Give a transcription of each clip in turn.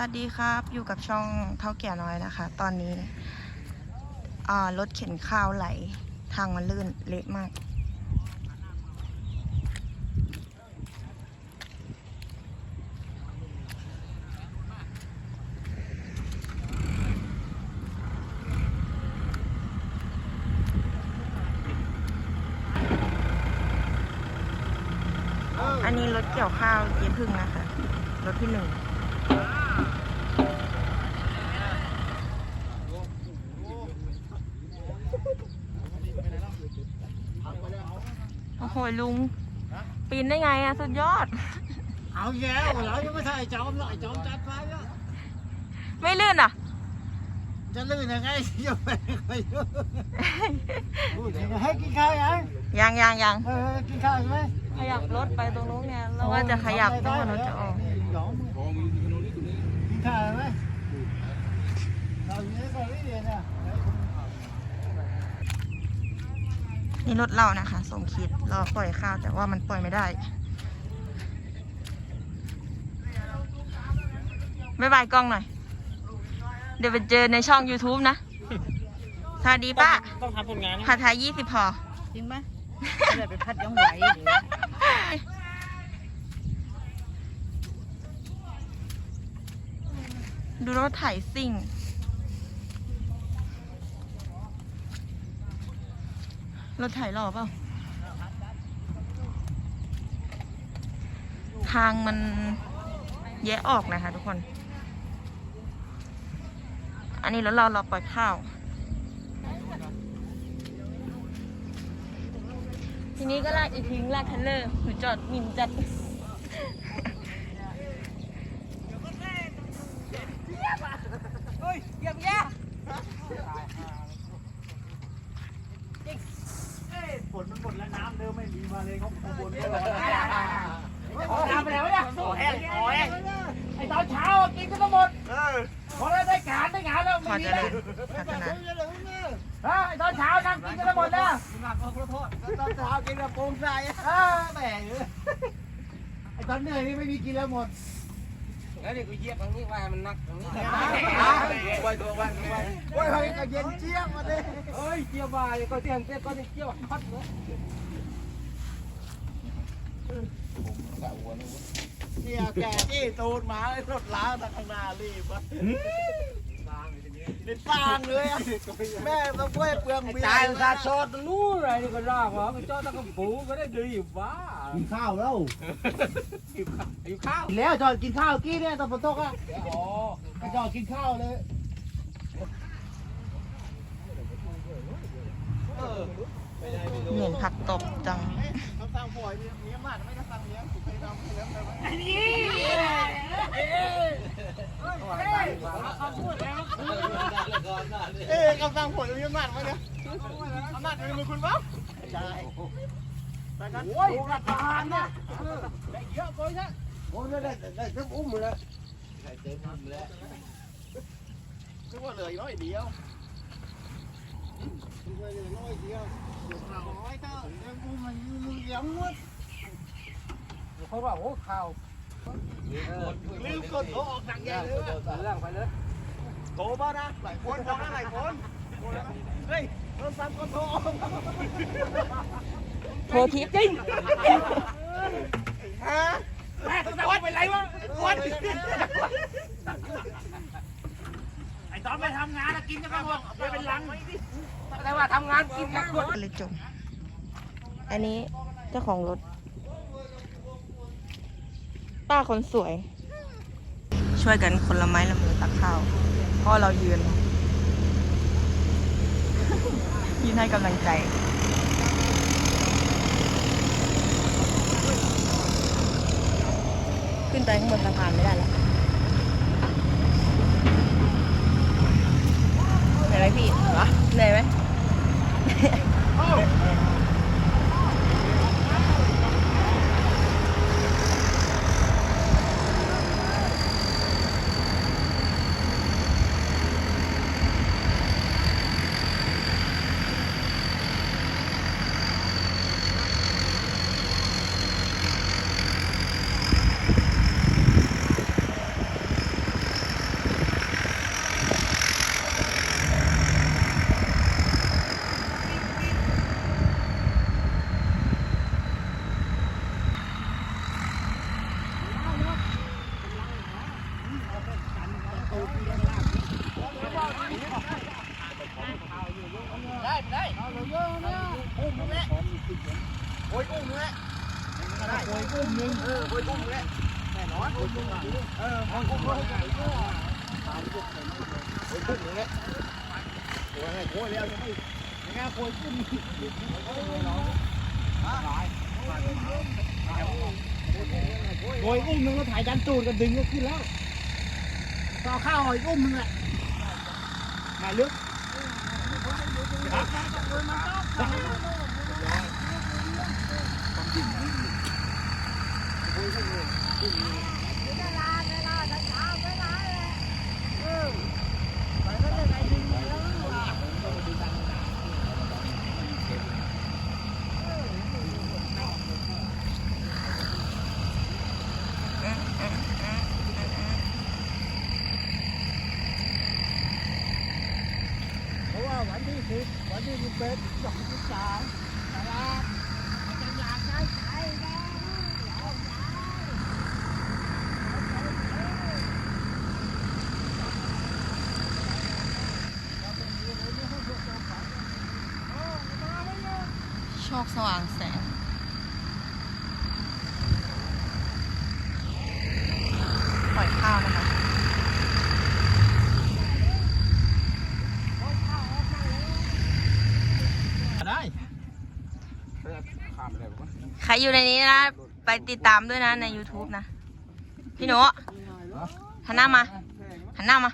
สวัสดีครับอยู่กับช่องเท่าแก่น้อยนะคะ ตอนนี้รถเข็นข้าวไหลทางมันลื่นเละมาก อันนี้รถเกี่ยวข้าวเจ๊พึ่งนะคะ รถที่หนึ่ง โอ้โหลุง ปีนได้ไงอะสุดยอด เอาแย่เรายังไม่ใช่ไอ้จอมหรอกไอ้จอมจัดไปแล้วไม่ลื่นอะจะลื่นยังไงยังไม่ไปยุ่งพูดยังไงให้กินข้าวยังยังยังยังเออกินข้าวใช่ไหมขยับรถไปตรงนู้นเนี่ยแล้วว่าจะขยับเพราะว่ารถจะออก หยองกินข้าวไหมเราอยู่ในซอยนี้เนี่ย นี่รถเรานะคะส่งคิดรอปล่อยข้าวแต่ว่ามันปล่อยไม่ได้บ๊ายบายกล้องหน่อย เดี๋ยวไปเจอในช่อง YouTube นะ สวัสดีป้าต้องทำผลงานผัดไทยยี่สิบพอ จริงไหมไม่ได้ไปพัดยังไหวเดี๋ยวดูรถไถซิ่ง รถไถหล่อเปล่า ทางมันแยะออกนะคะทุกคน อันนี้รถเราเราปล่อยข้าว ทีนี้ก็ลากอีกทิ้งลากเทรลเลอร์หนูจอดมินจัด ฝนมันหมดแล้วน้ำเดิมไม่มีมาเลยเขาขบวนไม่รอ น้ำไปแล้วเนี่ยโอ้แห้งโอ้แห้งไอตอนเช้ากินก็ต้องหมดพอแล้วได้การได้งานแล้ว ข ไม่ อ มี เจะ แล้ เล วย พัฒนา ฮะไอตอนเช้านั่งกินก็ต้องหมดแล้ว ตอนเช้ากินกับโปงใส่ เออแหมไอตอนเหนื่อยนี่ ไม่มีกินแล้วหมด แล้วนี่กูเหยียบตรงนี้ว่ามันนักตรงนี้ไว้ตัวไว้ไว้ไว้ให้ก็เย็นเจี๊ยบมาดิเฮ้ยเกี่ยวบ่ายก็เสียงเต้ก็จะเกี่ยวพัดเลยเนี่ยแกจี้ตูดมาเลยรถล้างทางข้างหน้ารีบวะ เป็นฟางเลยอะแม่ต้องช่วยเปลืองเบียตายร์ซาโซดนู้นอะไรนี่ก็รากเหรอก็เจ้าตะกปูก็ได้ดีอยู่บ้ากินข้าวแล้วอยู่ข้าวกินแล้วจอดกินข้าวกี้เนี่ยตอนฝนตกอะอ๋อไปจอดกินข้าวเลยเหม็นผักตบจัง เขาตั้งป่วยมีอำนาจไม่ได้ตั้งเลี้ยงไปทำเลี้ยงไปไหมเอ๊ะคำสั่งป่วยมีอำนาจไหมเนี่ยอำนาจอยู่ในมือคุณปั๊บใช่แต่กันโอ้ยรัฐบาลเนี่ยได้เยอะเลยนะโอ้ยได้ได้ได้อุ้มเลยนึกว่าเหลือน้อยเดียวนึกว่าเหลือน้อยเดียวเดี๋ยวข่าวน้อยเถอะยังกูมันมึงเลี้ยงหมด เขาว่าโอ้ข้าวลืมกดโทรออกหนังใหญ่เลยว่ะเรื่องไปเลยโทรมานะหลายคนฟังนะหลายคนเฮ้ยโทรศัพท์ก็โทรออกโทรทิพย์จริงฮะแม่โทรศัพท์เป็นไรวะคนไอ้ตอนไปทำงานกินก็บอกไปเป็นลังแต่ว่าทำงานกินกันเลยจบอันนี้เจ้าของรถ ป้าคนสวย ช่วยกันคนละไม้ละมือตักข้าวพราะเรายืน ยืนให้กำลังใจ ขึ้นไปข้างบนสะพานไม่ได้แล้วเหนื่อยไหมพี่เหนื่อยไหม โอ้ยอุ้มนึงเออโอ้ยอุ้มนึงแหละแน่นอนโอ้ยอุ้มเออโอ้ยอุ้มเลยโอ้ยอุ้มนึงแหละโอ้โอ้ยแล้วยังไม่ยังไงโอ้ยอุ้มโอ้ยอุ้มนึงก็ถ่ายดันตูดกันดึงก็ขึ้นแล้วต่อข้าวอีกอุ้มนึงแหละมาลึก เพราะว่าวันที่สิบวันที่สิบเอ็ดสองสิบสามนะครับจะอยากได้ใครนะ โชคสว่างแสงปล่อยข้าวนะคะได้ใครอยู่ในนี้นะ ไปติดตามด้วยนะใน YouTube นะ พี่หนูหันหน้ามาหันหน้ามา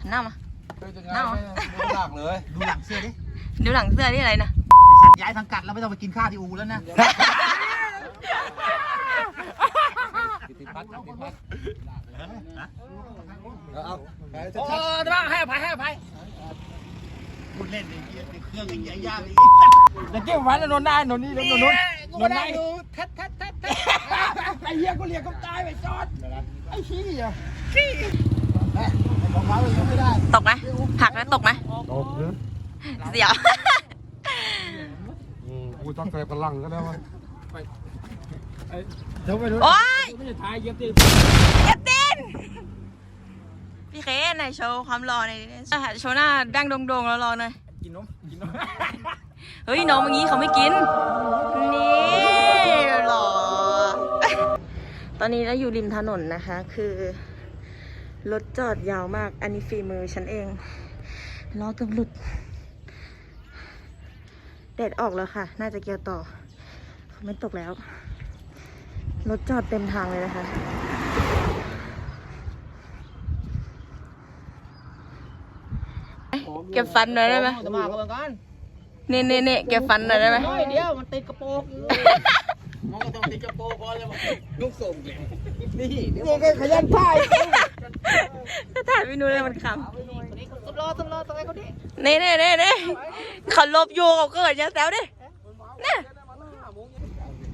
หันหน้ามาหน้ามาดูหลังเลยดูหลังเสื้อดิ ดูหลังเสื้อที่อะไรนะไอ้ สัตว์ย้ายสังกัดแล้วไม่ต้องไปกินข้าวที่อูแล้วนะติพัดติพัดเอาโอ้จะบ้าให้อภัยให้อภัยคุณเล่นในเครื่องยังใหญ่ยากเลยแต่เกี่ยววันนนได้นนนี่นนนนนกูได้ดูทัดทัดทัดทัดไอ้เหี้ยก็เรียกก็ตายไปจอดไอ้ขี้อะของเรายังไม่ได้ตกไหมหักแล้วตกไหมตกเสียว อืมกูต้องใส่พลังก็ได้วะเดี๋ยวไปดูโอ๊ยไม่จะทายเย็บตีเก็บตีนพี่เคไหนโชว์ความรอหน่อยดิโชว์หน้าดั้งโด่งๆแล้วรอหน่อย กินนมกินนมเฮ้ยน้องเมื่อกี้เขาไม่กิน นี่หรอ ตอนนี้เราอยู่ริมถนนนะคะ คือรถจอดยาวมาก อันนี้ฝีมือฉันเองล้อเกือบหลุด แดดออกแล้วค่ะ น่าจะเกี่ยวต่อเขาไม่ตกแล้ว รถจอดเต็มทางเลยนะคะ เก็บฟันหน่อยได้ไหมจะมากันก่อนเน่เน่เน่เก็บฟันหน่อยได้ไหม น้อยเดียวมันติดกระโปรงอยู่ มันก็ต้องติดกระโปรงพอเลยลูกส่งเลยนี่นี่ก็ขยันถ่ายถ้าถ่ายไม่รู้เลยมันคสุดรอสุดรอตรงไหนก็ดีำเน่เน่เน่เน่เขาลบอยู่เขาเกิดอยังแซวดิเนี่ย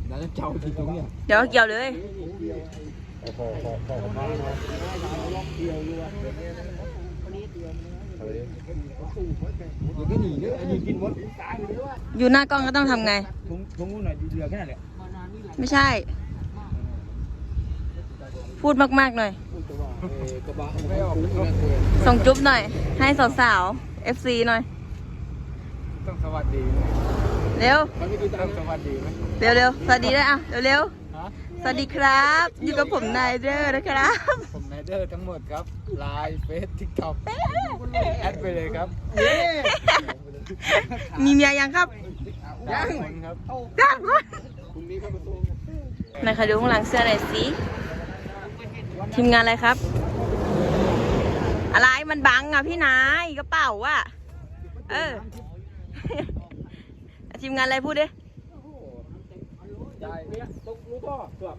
แล้วเจ้าที่ตรงเนี้ยเดี๋ยวเกี่ยวเลยเดี๋ยวก็หนีเนี่ยยิงกินหมดอยู่หน้ากล้องก็ต้องทำไง ถุงถุงนู้นหน่อยเหลือแค่นั้นแหละ ไม่ใช่ พูดมากๆหน่อยกระบะไม่ออกส่งจุ๊บหน่อย ให้สาวๆ FC หน่อย ต้องสวัสดีเร็ว ต้องสวัสดีไหมเร็วเร็วสวัสดีด้วยอะ เร็วเร็วสวัสดีครับ อยู่กับผมนายเดอร์นะครับ ผมนายเดอร์ทั้งหมดครับไลน์เฟซทิกต็อกแอดไปเลยครับ มีเมียยังครับ ยังครับยัง ไหนใครดูข้างหลังเสื้อหน่อยสิทีมงานอะไรครับ อะไรมันบังอะพี่นายกระเป๋าอะ เออ ทีมงานอะไรพูดดิใจตกรู้ป่ะเกือบ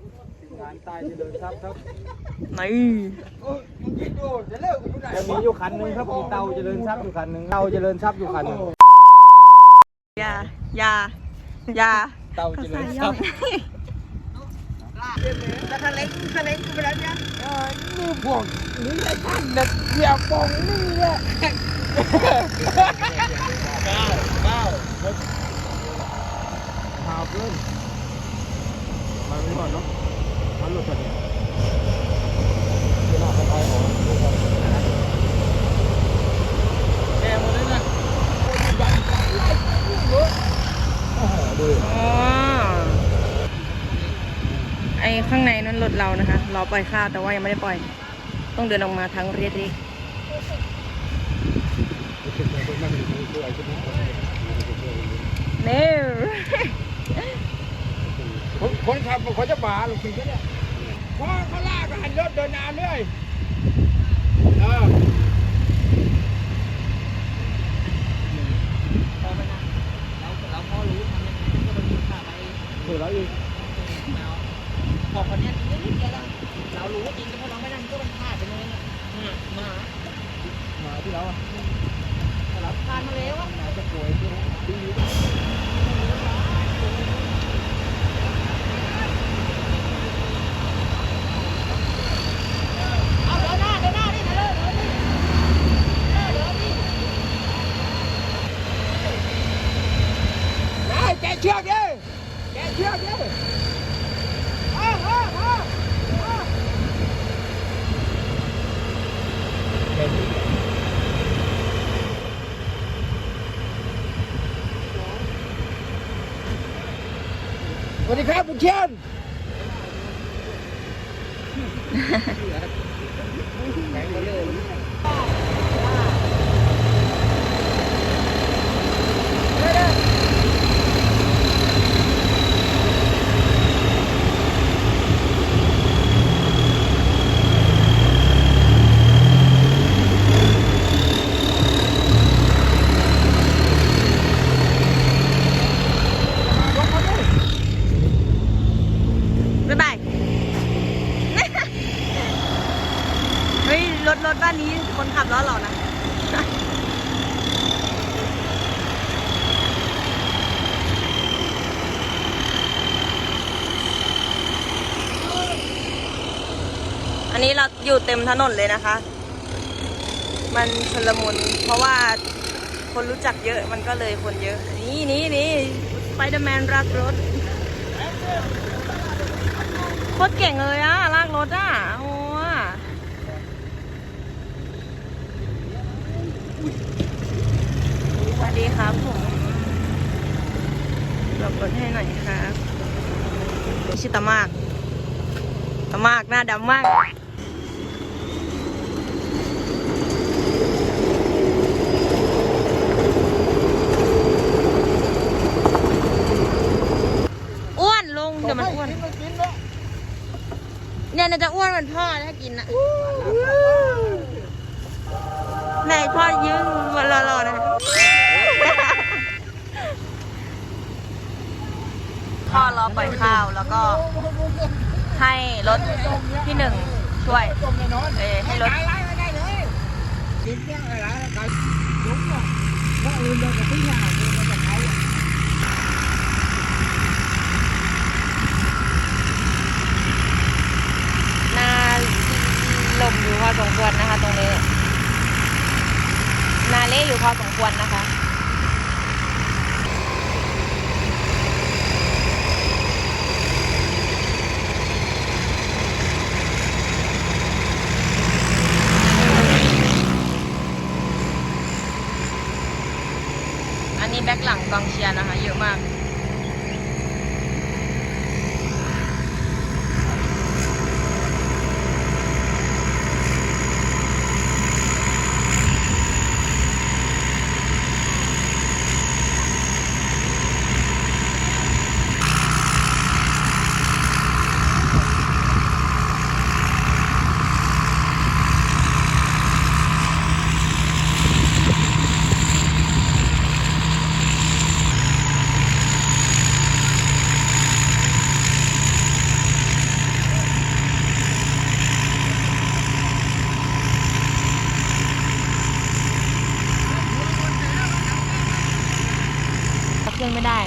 งานตายจะเดินซับครับนี่จะมีอยู่คันหนึงครับมีเตาเจริญทรัพย์อยู่คันหนึงเตาเจริญทรัพย์อยู่คันหนึงอย่าอย่าอย่า เตาเจริญทรัพย์แล้วคันเล็กคันเล็กกูไปแล้วเนี่ยนี่พวกนี่ไอ้ท่านเด็กเดี่ยวปองนี่แหละเก้าเก้าหาเพื่อนมาไม่หมดเนาะมาหลุดไปเนี่ยเวลาไปไปของ เรานะคะรอปล่อยข้าวแต่ว่ายังไม่ได้ปล่อย ต้องเดินออกมาทั้งเรียดริเนี่คนคนขับเขาจะบ่าลูกศิษย์เนี่ยพอเขาลากหันรถเดินนานเรื่อยเออ เราพอรู้ทำยังไงก็ไปดูข่าวไป เผื่อเราอีก บอกคนเนี้ยนิดเดียวแล้วเรารู้จริงแต่พอเราไม่นั่นก็มันพลาดไปเลยนะหมา มาที่เราอะ เราพลาดมาแล้วอะ จะป่วยที่ดี เอาเดินหน้าเดินหน้าดิเดินเลยเดินดิ ได้แกะเชือกดิแกะเชือกดิเอาเอาเอาเอาสวัสดีครับคุณเชียน บ๊ายบาย เฮ้ย รถรถบ้านนี้คนขับล้อหล่อนะ อยู่เต็มถนนเลยนะคะ มันชลมุนเพราะว่าคนรู้จักเยอะมันก็เลยคนเยอะ นี่นี่นี่ไปเดอร์แมนรักรถโคตรเก่งเลยอะลากรถอะโอ้อะสวัสดีครับผมหลบรถให้หน่อยครับชื่อตามาก ตามากหน้าดำมาก อ้วนลงเดี๋ยวมันอ้วน เนี่ยน่าจะอ้วนเหมือนพ่อถ้ากินนะไหนพ่อยืนวันรอๆนะพ่อรอปล่อยข้าวแล้วก็ให้รถพี่หนึ่งช่วย เออให้รถ น่าหลยมันจะเขาอะนาลมอยู่พอสมควรนะคะ ตรงนี้ นาเล่อยู่พอสมควรนะคะ อันนี้แบ็คหลังกองเชียร์นะคะ เยอะมาก ขึ้นไม่ได้